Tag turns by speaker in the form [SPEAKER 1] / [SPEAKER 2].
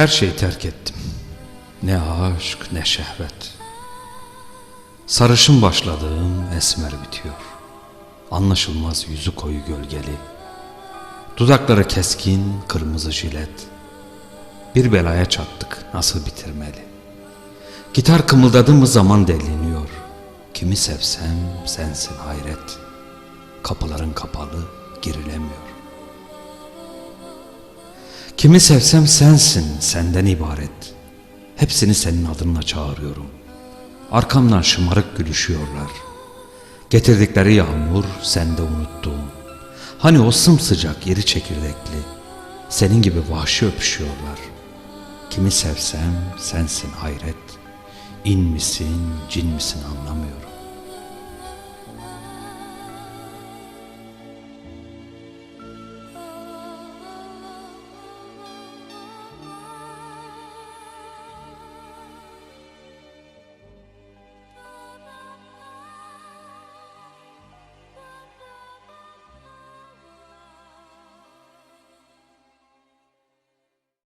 [SPEAKER 1] Her şeyi terk ettim. Ne aşk ne şehvet. Sarışın başladığım esmer bitiyor. Anlaşılmaz yüzü koyu gölgeli. Dudakları keskin kırmızı jilet. Bir belaya çattık nasıl bitirmeli. Gitar kımıldadı mı zaman deliniyor. Kimi sevsem sensin hayret. Kapıların kapalı girilemiyor. Kimi sevsem sensin senden ibaret. Hepsini senin adınla çağırıyorum. Arkamdan şımarık gülüşüyorlar. Getirdikleri yağmur sende unuttum. Hani o sımsıcak yeri çekirdekli. Senin gibi vahşi öpüşüyorlar. Kimi sevsem sensin hayret. İn misin cin misin anlamıyorum.